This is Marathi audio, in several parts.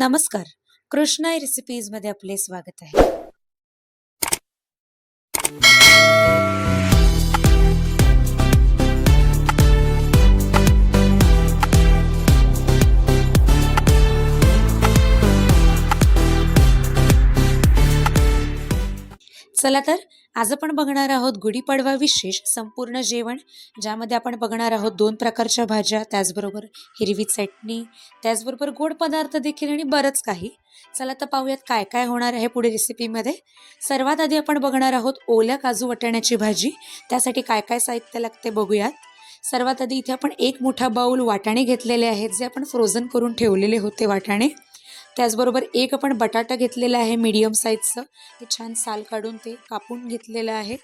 नमस्कार. कृष्णा रेसिपीजमध्ये आपले स्वागत आहे. चला तर आज आपण बघणार आहोत गुढीपाडवा विशेष संपूर्ण जेवण ज्यामध्ये आपण बघणार आहोत दोन प्रकारच्या भाज्या त्याचबरोबर हिरवी चटणी त्याचबरोबर गोड पदार्थ देखील आणि बरंच काही. चला तर पाहूयात काय काय होणार आहे पुढे रेसिपीमध्ये सर्वात आधी आपण बघणार आहोत ओल्या काजू वटाण्याची भाजी त्यासाठी काय काय साहित्य लागते बघूयात. सर्वात आधी इथे आपण एक मोठा बाऊल वाटाणे घेतलेले आहेत जे आपण फ्रोझन करून ठेवलेले होते वाटाणे. त्याचबरोबर एक आपण बटाटा घेतलेला आहे मीडियम साईजचं ते छान साल काढून ते कापून घेतलेलं आहे.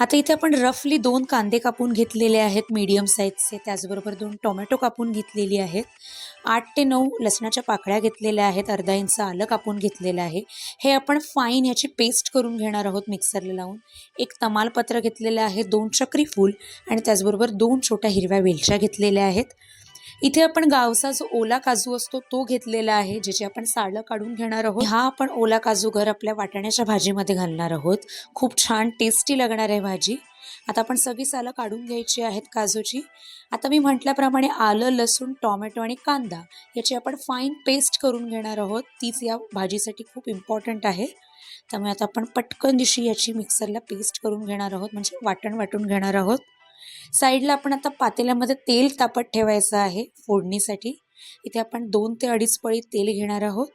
आता इथे आपण रफली दोन कांदे कापून घेतलेले आहेत मीडियम साईजचे त्याचबरोबर दोन टोमॅटो कापून घेतलेली आहेत. आठ ते नऊ लसणाच्या पाकळ्या घेतलेल्या आहेत. अर्धा इंच आलं कापून घेतलेलं आहे. हे आपण फाईन याची पेस्ट करून घेणार आहोत मिक्सरला लावून. एक तमालपत्र घेतलेलं आहे दोन चक्री फूल आणि त्याचबरोबर दोन छोट्या हिरव्या वेलच्या घेतलेल्या आहेत. इथे आपण गावचा जो ओला काजू असतो तो घेतलेला आहे ज्याची आपण सालं काढून घेणार आहोत. हा आपण ओला काजू घर आपल्या वाटाण्याच्या भाजीमध्ये घालणार आहोत. खूप छान टेस्टी लागणार आहे भाजी. आता आपण सगळी सालं काढून घ्यायची आहेत काजूची. आता मी म्हटल्याप्रमाणे आलं लसूण टोमॅटो आणि कांदा याची आपण फाईन पेस्ट करून घेणार आहोत. तीच या भाजीसाठी खूप इम्पॉर्टंट आहे. त्यामुळे आता आपण पटकन दिवशी याची मिक्सरला पेस्ट करून घेणार आहोत म्हणजे वाटण वाटून घेणार आहोत. साईडला आपण आता पातेल्यामध्ये तेल तापत ठेवायचं आहे फोडणीसाठी. इथे आपण दोन ते अडीच पळी तेल घेणार आहोत.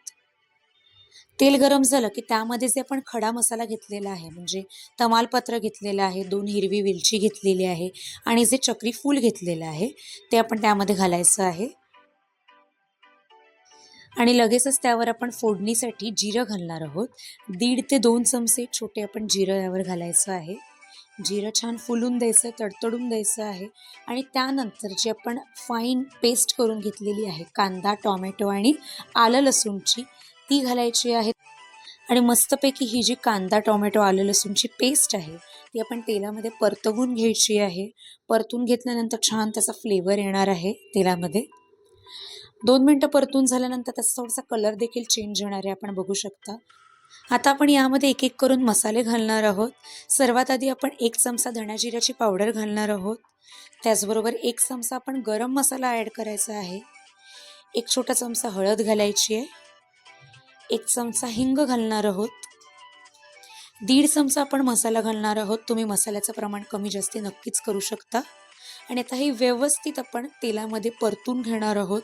तेल गरम झालं की त्यामध्ये जे आपण खडा मसाला घेतलेला आहे म्हणजे तमालपत्र घेतलेलं आहे दोन हिरवी वेलची घेतलेली आहे आणि जे चक्री फूल घेतलेलं आहे ते आपण त्यामध्ये घालायचं आहे. आणि लगेचच त्यावर आपण फोडणीसाठी जिरं घालणार आहोत. दीड ते दोन चमचे छोटे आपण जिरं यावर घालायचं आहे. जिरं छान फुलून द्यायचं तडतडून द्यायचं आहे. आणि त्यानंतर जी आपण फाईन पेस्ट करून घेतलेली आहे कांदा टॉमॅटो आणि आलं लसूणची ती घालायची आहे. आणि मस्तपैकी ही जी कांदा टोमॅटो आलं लसूणची पेस्ट आहे ती आपण तेलामध्ये परतवून घ्यायची आहे. परतून घेतल्यानंतर छान त्याचा फ्लेवर येणार आहे तेलामध्ये. दोन मिनटं परतून झाल्यानंतर त्याचा थोडासा कलर देखील चेंज होणार आहे आपण बघू शकता. आता आपण यामध्ये एक एक करून मसाले घालणार आहोत. सर्वात आधी आपण एक चमचा धण्याजिऱ्याची पावडर घालणार आहोत. त्याचबरोबर एक चमचा आपण गरम मसाला ॲड करायचा आहे. एक छोटा चमचा हळद घालायची आहे. एक चमचा हिंग घालणार आहोत. दीड चमचा आपण मसाला घालणार आहोत. तुम्ही मसाल्याचं प्रमाण कमी जास्ती नक्कीच करू शकता. आणि आता हे व्यवस्थित आपण तेलामध्ये परतून घेणार आहोत.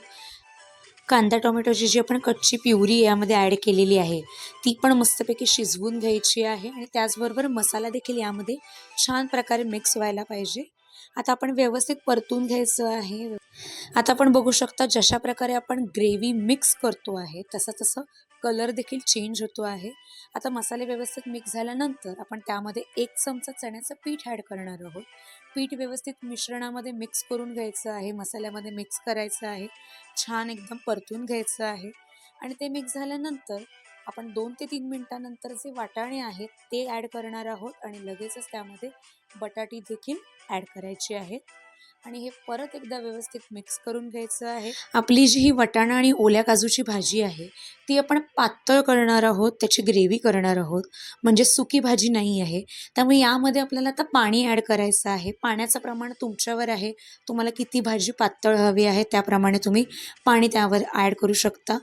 कांदा टोमॅटोची जी आपण कच्ची प्युरी यामध्ये ॲड केलेली आहे ती पण मस्तपैकी शिजवून घ्यायची आहे आणि त्याचबरोबर मसाला देखील यामध्ये छान प्रकारे मिक्स व्हायला पाहिजे. आता आपण व्यवस्थित परतून घ्यायचं आहे. आता आपण बघू शकता जशा प्रकारे आपण ग्रेव्ही मिक्स करतो आहे तसं तसं कलर देखील चेंज होतो आहे. आता मसाले व्यवस्थित मिक्स झाल्यानंतर आपण त्यामध्ये एक चमचा चण्याचं पीठ ॲड करणार आहोत. पीठ व्यवस्थित मिश्रणामध्ये मिक्स करून घ्यायचं आहे मसाल्यामध्ये मिक्स करायचं आहे. छान एकदम परतून घ्यायचं आहे. आणि ते मिक्स झाल्यानंतर आपण दोन ते तीन मिनटानंतर जे वाटाणे आहेत ते ॲड करणार आहोत आणि लगेचच त्यामध्ये बटाटी देखील ॲड करायची आहेत आणि हे परत एकदा व्यवस्थित मिक्स करून घ्यायचं आहे. आपली जी ही वटाणा आणि ओल्या काजूची भाजी आहे ती आपण पातळ करणार आहोत त्याची ग्रेव्ही करणार आहोत म्हणजे सुकी भाजी नाही आहे. त्यामुळे यामध्ये आपल्याला आता पाणी ॲड करायचं आहे. पाण्याचं प्रमाण तुमच्यावर आहे. तुम्हाला किती भाजी पातळ हवी आहे त्याप्रमाणे तुम्ही पाणी त्यावर ॲड करू शकता.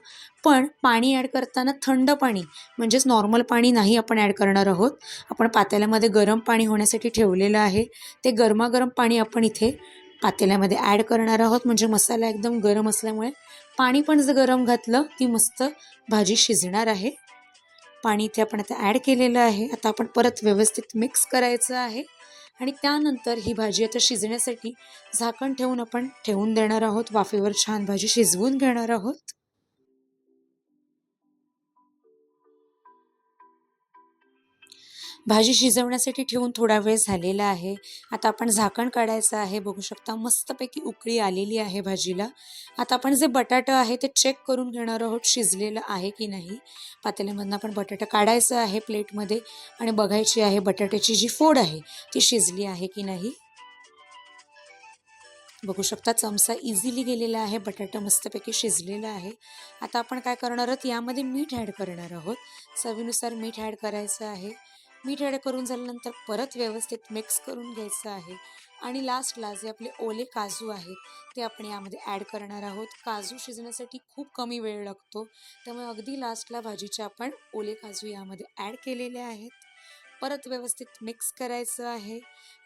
पण पाणी ॲड करताना थंड पाणी म्हणजेच नॉर्मल पाणी नाही आपण ॲड करणार आहोत. आपण पातेल्यामध्ये गरम पाणी होण्यासाठी ठेवलेलं आहे. ते गरमागरम पाणी आपण इथे पातेल्यामध्ये ॲड करणार आहोत. म्हणजे मसाला एकदम गरम असल्यामुळे पाणी पण जर गरम घातलं ती मस्त भाजी शिजणार आहे. पाणी इथे आपण आता ॲड केलेलं आहे. आता आपण परत व्यवस्थित मिक्स करायचं आहे. आणि त्यानंतर ही भाजी आता शिजण्यासाठी झाकण ठेवून आपण ठेवून देणार आहोत. वाफेवर छान भाजी शिजवून घेणार आहोत. भाजी शिजवण्यासाठी ठेवून थोडा वेळ झालेला आहे. आता आपण झाकण काढायचं आहे. बघू शकता मस्तपैकी उकळी आलेली आहे भाजीला. आता आपण जे बटाटं आहे ते चेक करून घेणार आहोत शिजलेलं आहे की नाही. पातेल्यामधनं आपण बटाटा काढायचं आहे प्लेटमध्ये आणि बघायची आहे बटाट्याची जी फोड आहे ती शिजली आहे की नाही. बघू शकता चमचा इझिली गेलेला आहे. बटाटा मस्तपैकी शिजलेला आहे. आता आपण काय करणार आहोत? यामध्ये मीठ ॲड करणार आहोत. चवीनुसार मीठ ॲड करायचं आहे. मीठ ॲड करून झाल्यानंतर परत व्यवस्थित मिक्स करून घ्यायचं आहे. आणि लास्टला जे आपले ओले काजू आहेत ते आपण यामध्ये ॲड करणार आहोत. काजू शिजण्यासाठी खूप कमी वेळ लागतो. त्यामुळे अगदी लास्टला भाजीचे आपण ओले काजू यामध्ये ॲड केलेले आहेत. परत व्यवस्थित मिक्स करायचं आहे.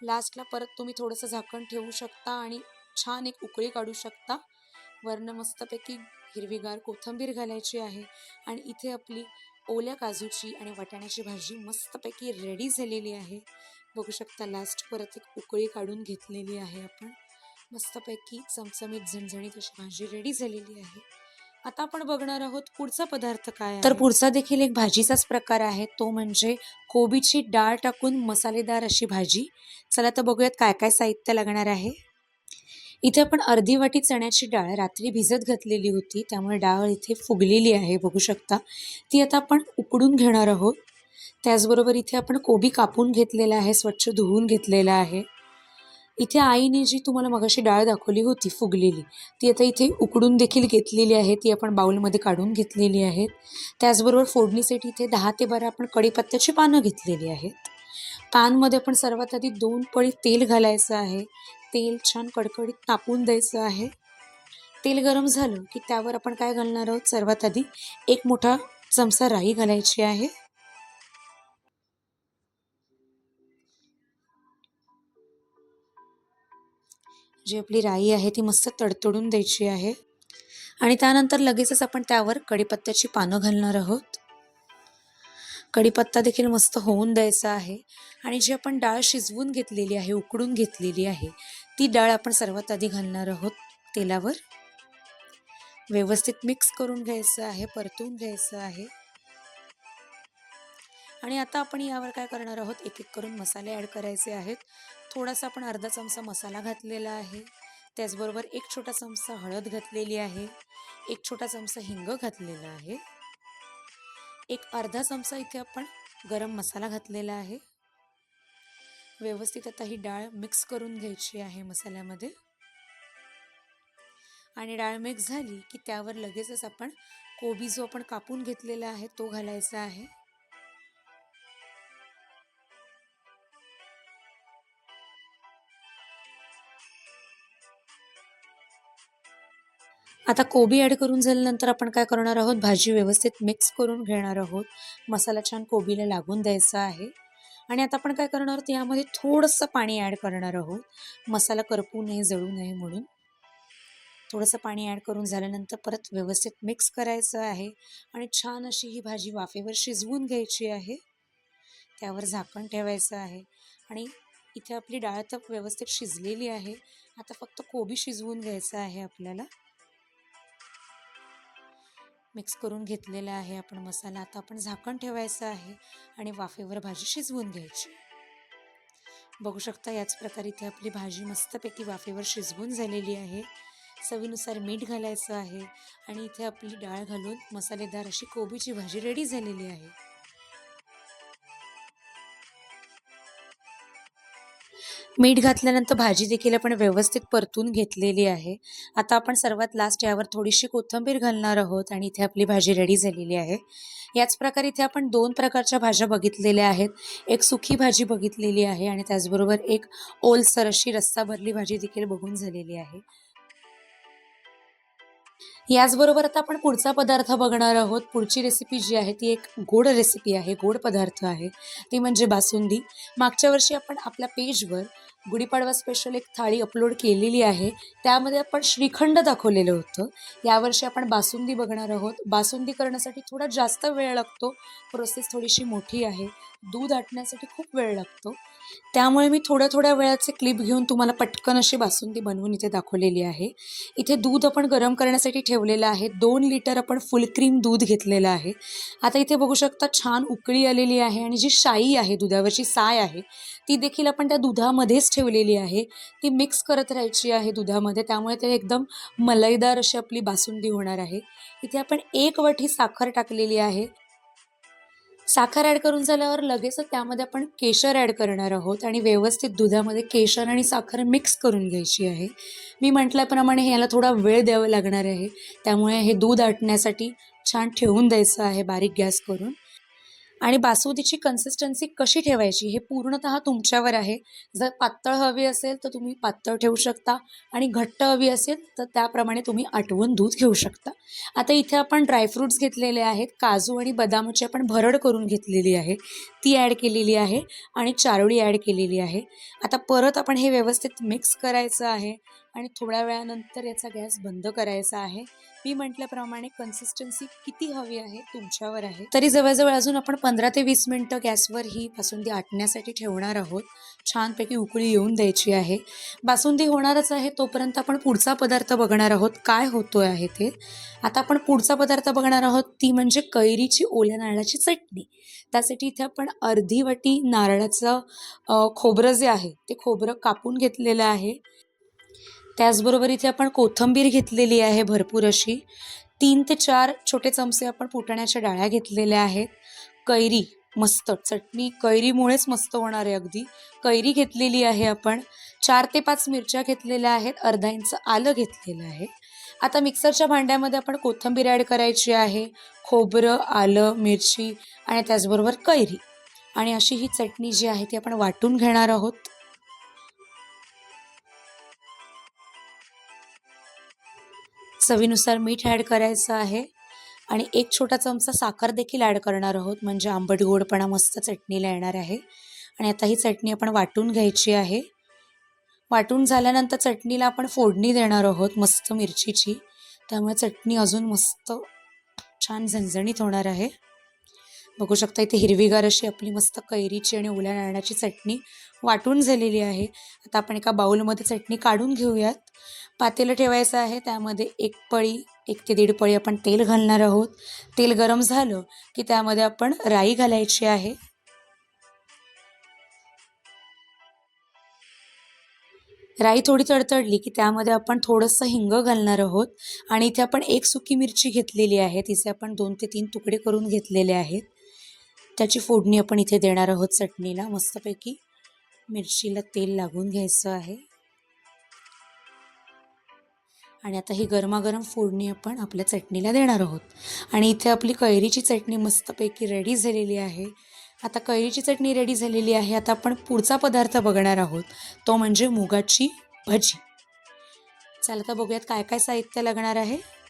लास्टला परत तुम्ही थोडंसं झाकण ठेवू शकता आणि छान एक उकळी काढू शकता. वरनं मस्तपैकी हिरवीगार कोथिंबीर घालायची आहे. आणि इथे आपली ओल्या काजूची आणि वाटाण्याची भाजी मस्तपैकी रेडी झालेली आहे. बघू शकता लास्ट परत एक उकळी काढून घेतलेली आहे आपण. मस्तपैकी चमचमीत झणझणीत अशी भाजी रेडी झालेली आहे. आता आपण बघणार आहोत पुढचा पदार्थ काय तर पुढचा देखील एक भाजीचाच प्रकार आहे. तो म्हणजे कोबीची डाळ टाकून मसालेदार अशी भाजी. चला तर बघूयात काय काय साहित्य लागणार आहे. इथे आपण अर्धी वाटी चण्याची डाळ रात्री भिजत घातलेली होती त्यामुळे डाळ इथे फुगलेली आहे बघू शकता. ती आता आपण उकडून घेणार आहोत. त्याचबरोबर इथे आपण कोबी कापून घेतलेला आहे स्वच्छ धुवून घेतलेला आहे. इथे आईने जी तुम्हाला मगाशी डाळ दाखवली होती फुगलेली ती आता इथे उकडून देखील घेतलेली आहे. ती आपण बाऊलमध्ये काढून घेतलेली आहेत. त्याचबरोबर फोडणीसाठी इथे दहा ते बारा आपण कढीपत्त्याची पानं घेतलेली आहेत. पानमध्ये आपण सर्वात आधी दोन पळी तेल घालायचं आहे. तेल छान कडकडीत तापून द्यायचं आहे. तेल गरम झालं की त्यावर आपण काय घालणार आहोत? सर्वात आधी एक मोठा चमचा राई घालायची आहे. जी आपली राई आहे ती मस्त तडतडून द्यायची आहे. आणि त्यानंतर लगेचच आपण त्यावर कढीपत्त्याची पानं घालणार आहोत. कढीपत्ता देखील मस्त होऊन द्यायचा आहे. आणि जी आपण डाळ शिजवून घेतलेली आहे उकडून घेतलेली आहे ती डाळ आपण सर्वात आधी घालणार आहोत तेलावर. व्यवस्थित मिक्स करून घ्यायचं आहे परतून घ्यायचं आहे. आणि आता आपण यावर काय करणार आहोत? एक एक करून मसाले ॲड करायचे आहेत. थोडासा आपण अर्धा चमचा मसाला घातलेला आहे. त्याचबरोबर एक छोटा चमचा हळद घातलेली आहे. एक छोटा चमचा हिंग घातलेला आहे. एक अर्धा चमचा इथे आपण गरम मसाला घातलेला आहे. व्यवस्थित आता ही डाळ मिक्स करून घ्यायची आहे मसाल्यामध्ये. आणि डाळ मिक्स झाली की त्यावर लगेचच आपण कोबी जो आपण कापून घेतलेला आहे तो घालायचा आहे. आता कोबी ॲड करून झाल्यानंतर आपण काय करणार आहोत? भाजी व्यवस्थित मिक्स करून घेणार आहोत. मसाला छान कोबीला लागून द्यायचा आहे. आणि आता आपण काय करणार आहोत? यामध्ये थोडंसं पाणी ॲड करणार आहोत. मसाला करपू नये जळू नये म्हणून. थोडंसं पाणी ॲड करून झाल्यानंतर परत व्यवस्थित मिक्स करायचं आहे. आणि छान अशी ही भाजी वाफेवर शिजवून घ्यायची आहे. त्यावर झाकण ठेवायचं आहे. आणि इथे आपली डाळ तर व्यवस्थित शिजलेली आहे. आता फक्त कोबी शिजवून घ्यायचं आहे आपल्याला. मिक्स करून घेतलेला आहे आपण मसाला. आता आपण झाकण ठेवायचं आहे आणि वाफेवर भाजी शिजवून घ्यायची. बघू शकता याच प्रकारे इथे आपली भाजी मस्तपैकी वाफेवर शिजवून झालेली आहे. चवीनुसार मीठ घालायचं आहे आणि इथे आपली डाळ घालून मसालेदार अशी कोबीची भाजी रेडी झालेली आहे. मीठ घातल्यानंतर भाजी देखील आपण व्यवस्थित परतून घेतलेली आहे. आता आपण सर्वात लास्ट यावर थोडीशी कोथिंबीर घालणार आहोत आणि इथे आपली भाजी रेडी झालेली आहे. याच प्रकारे इथे आपण दोन प्रकारच्या भाज्या बघितलेल्या आहेत. एक सुखी भाजी बघितलेली आहे आणि त्याचबरोबर एक ओलसर अशी रस्सा भरली भाजी देखील बघून झालेली आहे. याचबरोबर आता आपण पुढचा पदार्थ बघणार आहोत. पुढची रेसिपी जी आहे ती एक गोड रेसिपी आहे गोड पदार्थ आहे. ती म्हणजे बासुंदी. मागच्या वर्षी आपण आपल्या पेजवर गुढीपाडवा स्पेशल एक थाळी अपलोड केलेली आहे. त्यामध्ये आपण श्रीखंड दाखवलेलं होतं. यावर्षी आपण बासुंदी बघणार आहोत. बासुंदी करण्यासाठी थोडा जास्त वेळ लागतो. प्रोसेस थोडीशी मोठी आहे. दूध आटण्यासाठी खूप वेळ लागतो. त्यामुळे मी थोड्या थोड्या वेळाचे क्लिप घेऊन तुम्हाला पटकन अशी बासुंदी बनवून इथे दाखवलेली आहे. इथे दूध आपण गरम करण्यासाठी ठेवलेलं आहे. दोन लिटर आपण फुल क्रीम दूध घेतलेलं आहे. आता इथे बघू शकता छान उकळी आलेली आहे आणि जी शाई आहे दुधावरची साय आहे ती देखील आपण त्या दुधामध्येच ठेवलेली आहे. ती मिक्स करत राहायची आहे दुधामध्ये. त्यामुळे ते एकदम मलईदार अशी आपली बासुंदी होणार आहे. इथे आपण एक वठी साखर टाकलेली आहे. साखर ॲड करून झाल्यावर लगेचच त्यामध्ये आपण केशर ॲड करणार आहोत आणि व्यवस्थित दुधामध्ये केशर आणि साखर मिक्स करून घ्यायची आहे. मी म्हटल्याप्रमाणे ह्याला थोडा वेळ द्यावा लागणार आहे. त्यामुळे हे दूध आटण्यासाठी छान ठेवून द्यायचं आहे बारीक गॅस करून. आणि बासुंदीची कन्सिस्टन्सी कशी ठेवायची हे पूर्णतः तुमच्यावर आहे. जर पातळ हवी असेल तर तुम्ही पातळ ठेवू शकता आणि घट्ट हवी असेल तर त्याप्रमाणे तुम्ही आटवून दूध घेऊ शकता. आता इथे आपण ड्रायफ्रूट्स घेतलेले आहेत. काजू आणि बदामाची आपण भरड करून घेतलेली आहे. ती ॲड केलेली आहे आणि चारोळी ॲड केलेली आहे. आता परत आपण हे व्यवस्थित मिक्स करायचं आहे. आणि थोड्या वेळानंतर याचा गॅस बंद करायचा आहे. मी म्हटल्याप्रमाणे कन्सिस्टन्सी किती हवी आहे तुमच्यावर आहे. तरी जवळजवळ अजून आपण पंधरा ते वीस मिनटं गॅसवर ही बासुंदी आटण्यासाठी ठेवणार आहोत. छानपैकी उकळी येऊन द्यायची आहे. बासुंदी होणारच आहे तोपर्यंत आपण पुढचा पदार्थ बघणार आहोत. काय होतो आहे ते. आता आपण पुढचा पदार्थ बघणार आहोत. ती म्हणजे कैरीची ओल्या नारळाची चटणी. त्यासाठी इथे आपण अर्धी वाटी नारळाचं खोबरं जे आहे ते खोबरं कापून घेतलेलं आहे. त्याचबरोबर इथे आपण कोथिंबीर घेतलेली आहे भरपूर अशी. तीन ते चार छोटे चमचे आपण फुटण्याच्या डाळ्या घेतलेल्या आहेत. कैरी मस्त. चटणी कैरीमुळेच मस्त होणार आहे अगदी. कैरी घेतलेली आहे आपण. चार ते पाच मिरच्या घेतलेल्या आहेत. अर्धा इंच आलं घेतलेलं आहे. आता मिक्सरच्या भांड्यामध्ये आपण कोथिंबीर ॲड करायची आहे. खोबरं आलं मिरची आणि त्याचबरोबर कैरी. आणि अशी ही चटणी जी आहे ती आपण वाटून घेणार आहोत. चवीनुसार मीठ ॲड करायचं आहे. आणि एक छोटा चमचा साखर देखील ॲड करणार आहोत. म्हणजे आंबट गोडपणा मस्त चटणीला येणार आहे. आणि आता ही चटणी आपण वाटून घ्यायची आहे. वाटून झाल्यानंतर चटणीला आपण फोडणी देणार आहोत मस्त मिरचीची. त्यामुळे चटणी अजून मस्त छान झणझणीत होणार आहे. बघू शकता इथे हिरवीगार अशी आपली मस्त कैरीची आणि ओल्या नारळाची चटणी वाटून झालेली आहे. आता आपण एका बाऊलमध्ये चटणी काढून घेऊयात. पातेलं ठेवायचं आहे. त्यामध्ये एक पळी एक ते दीड पळी आपण तेल घालणार आहोत. तेल गरम झालं की त्यामध्ये आपण राई घालायची आहे. राई थोडी तडतडली की त्यामध्ये आपण थोडंसं हिंग घालणार आहोत. आणि इथे आपण एक सुकी मिरची घेतलेली आहे. तिचे आपण दोन ते तीन तुकडे करून घेतलेले आहेत. त्याची फोडणी आपण इथे देणार आहोत चटणीला. मस्तपैकी मिरचीला तेल लागून घ्यायचं आहे. आणि आता ही गरमागरम फोडणी आपण आपल्या चटणीला देणार आहोत. आणि इथे आपली कैरीची चटणी मस्तपैकी रेडी झालेली आहे. आता कैरीची चटणी रेडी झालेली आहे. आता आपण पुढचा पदार्थ बघणार आहोत. तो म्हणजे मुगाची भजी. चला आता बघूयात काय काय साहित्य लागणार आहे.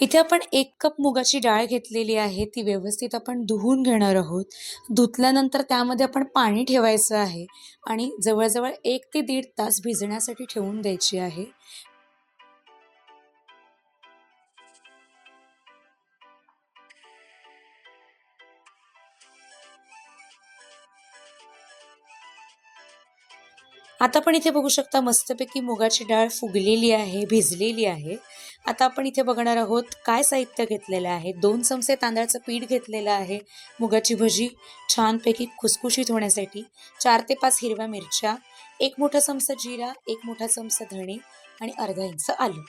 इथे आपण एक कप मुगाची डाळ घेतलेली आहे. ती व्यवस्थित आपण धुवून घेणार आहोत. धुतल्यानंतर त्यामध्ये आपण पाणी ठेवायचं आहे आणि जवळजवळ एक ते दीड तास भिजण्यासाठी ठेवून द्यायची आहे. आता आपण इथे बघू शकता मस्तपैकी मुगाची डाळ फुगलेली आहे भिजलेली आहे. आता आपण इथे बघणार आहोत काय साहित्य घेतलेलं आहे. दोन चमचे तांदळाचं पीठ घेतलेलं आहे मुगाची भजी छानपैकी खुसखुशीत होण्यासाठी. चार ते पाच हिरव्या मिरच्या एक मोठा चमचा जिरा एक मोठा चमचा धणे आणि अर्धा इंच आलू.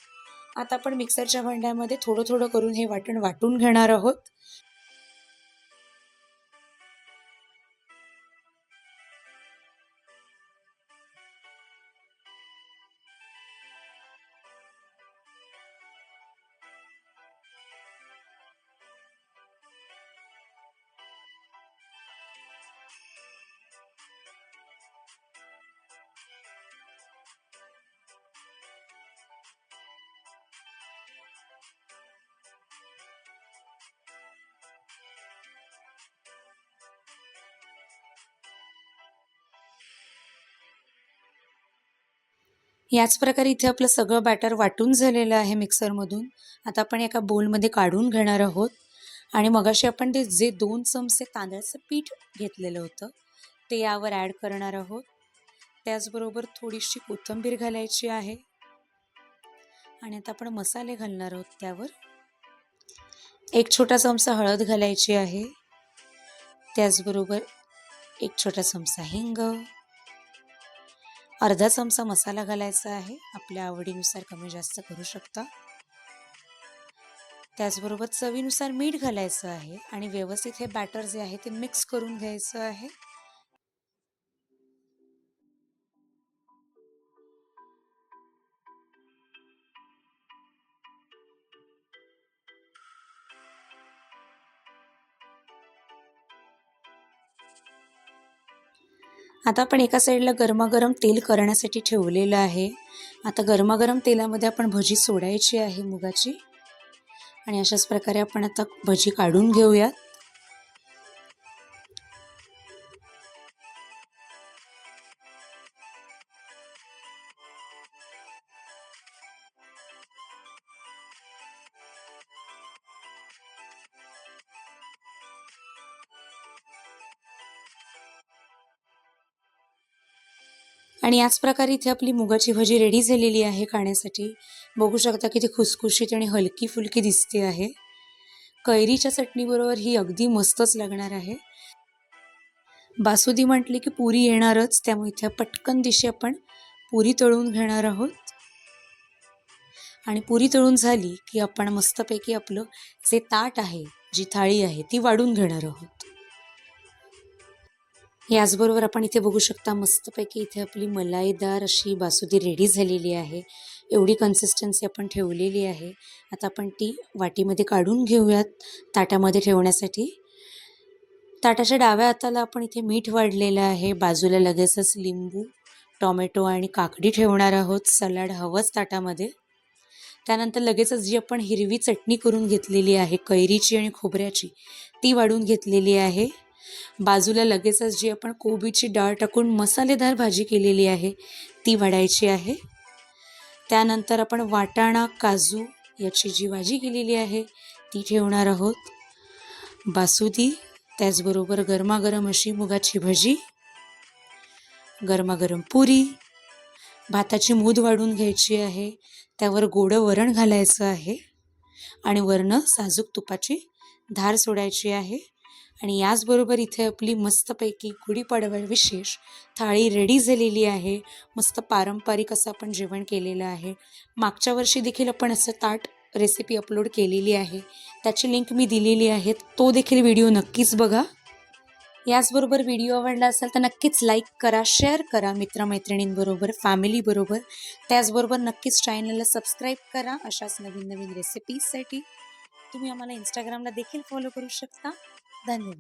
आता आपण मिक्सरच्या भांड्यामध्ये थोडं थोडं करून हे वाटण वाटून घेणार आहोत. याच प्रकारे इथे आपलं सगळं बॅटर वाटून झालेलं आहे मिक्सरमधून आता आपण एका बोलमध्ये काढून घेणार आहोत. आणि मगाशी आपण ते जे दोन चमचे तांदळाचं पीठ घेतलेलं होतं ते यावर ॲड करणार आहोत. त्याचबरोबर थोडीशी कोथिंबीर घालायची आहे. आणि आता आपण मसाले घालणार आहोत त्यावर. एक छोटा चमचा हळद घालायची आहे. त्याचबरोबर एक छोटा चमचा हिंग. अर्धा चमचा मसाला घालायचा आहे. आपल्या आवडीनुसार कमी जास्त करू शकता. त्याचबरोबर चवीनुसार मीठ घालायचं आहे आणि व्यवस्थित हे बॅटर जे आहे ते मिक्स करून घ्यायचं आहे. आता आपण एका साईडला गरमागरम तेल करण्यासाठी ठेवलेलं आहे. आता गरमागरम तेलामध्ये आपण भजी सोडायची आहे मुगाची. आणि अशाच प्रकारे आपण आता भजी काढून घेऊयात. आणि याच प्रकारे इथे आपली मुगाची भजी रेडी झालेली आहे खाण्यासाठी. बघू शकता की ती खुसखुशीत आणि हलकी फुलकी दिसते आहे. कैरीच्या चटणीबरोबर ही अगदी मस्तच लागणार आहे. बासुदी म्हटली की पुरी येणारच त्यामुळे इथे पटकन दिशी आपण पुरी तळून घेणार आहोत. आणि पुरी तळून झाली की आपण मस्तपैकी आपलं जे ताट आहे जी थाळी आहे ती वाढून घेणार आहोत. याचबरोबर आपण इथे बघू शकता मस्तपैकी इथे आपली मलाईदार अशी बासुदी रेडी झालेली आहे. एवढी कन्सिस्टन्सी आपण ठेवलेली आहे. आता आपण ती वाटीमध्ये काढून घेऊयात ताटामध्ये ठेवण्यासाठी. ताटाच्या डाव्या हाताला आपण इथे मीठ वाढलेलं आहे. बाजूला लगेचच लिंबू टॉमॅटो आणि काकडी ठेवणार आहोत. सलाड हवंच ताटामध्ये. त्यानंतर लगेचच जी आपण हिरवी चटणी करून घेतलेली आहे कैरीची आणि खोबऱ्याची ती वाढून घेतलेली आहे. बाजूला लगेचच जी आपण कोबीची डाळ टाकून मसालेदार भाजी केलेली आहे ती वाढायची आहे. त्यानंतर आपण वाटाणा काजू याची जी भाजी केलेली आहे ती ठेवणार आहोत. बासुदी त्याचबरोबर गरमागरम अशी मुगाची भजी गरमागरम पुरी भाताची मूद वाढून घ्यायची आहे त्यावर गोडं वरण घालायचं आहे आणि वरणं साजूक तुपाची धार सोडायची आहे. आणि याचबरोबर इथे आपली मस्तपैकी गुढीपाडव्या विशेष थाळी रेडी झालेली आहे. मस्त पारंपरिक असं आपण जेवण केलेलं आहे. मागच्या वर्षी देखील आपण असं ताट रेसिपी अपलोड केलेली आहे. त्याची लिंक मी दिलेली आहे. तो देखील व्हिडिओ नक्कीच बघा. याचबरोबर व्हिडिओ आवडला असेल तर नक्कीच लाईक करा शेअर करा मित्रमैत्रिणींबरोबर फॅमिलीबरोबर त्याचबरोबर नक्कीच चॅनलला सबस्क्राईब करा अशाच नवीन नवीन रेसिपीजसाठी तुम्ही आम्हाला इंस्टाग्रामला देखील फॉलो करू शकता. 但你们。